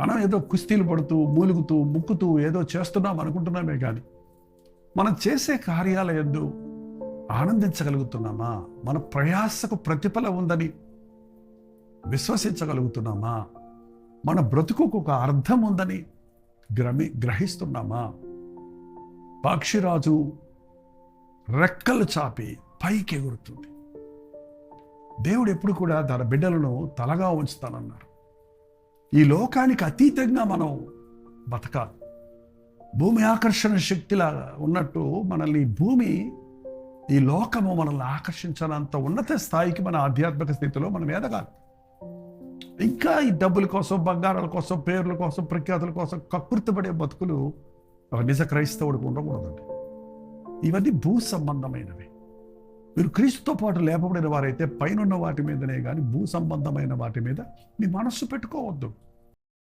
మనం ఏదో కుస్తీలు పడుతూ మూలుగుతూ ముక్కుతూ ఏదో చేస్తున్నాం అనుకుంటున్నామే కానీ మనం చేసే కార్యాల ఎందు ఆనందించగలుగుతున్నామా? మన ప్రయాసకు ప్రతిఫలం ఉందని విశ్వసించగలుగుతున్నామా? మన బ్రతుకుకు ఒక అర్థం ఉందని గ్రమి గ్రహిస్తున్నామా? పక్షిరాజు రెక్కలు చాపి పైకి ఎగురుతుంది దేవుడు ఎప్పుడు కూడా తన బిడ్డలను తలగా ఉంచుతానన్నారు ఈ లోకానికి అతీతంగా మనం బతకాలి. భూమి ఆకర్షణ శక్తిలా ఉన్నట్టు మనల్ని భూమి ఈ లోకము మనల్ని ఆకర్షించనంత ఉన్నత స్థాయికి మన ఆధ్యాత్మిక స్థితిలో మనం ఎదగాలి. ఇంకా ఈ డబ్బుల కోసం బంగారాల కోసం పేర్ల కోసం ప్రఖ్యాతుల కోసం కకృతపడే బతుకులు ఒక నిజ క్రైస్తవుడికి ఉండకూడదండి. ఇవన్నీ భూ సంబంధమైనవి. మీరు క్రీస్తుతో పాటు లేపబడిన వారైతే పైనున్న వాటి మీదనే కానీ భూ సంబంధమైన వాటి మీద మీ మనస్సు పెట్టుకోవద్దు.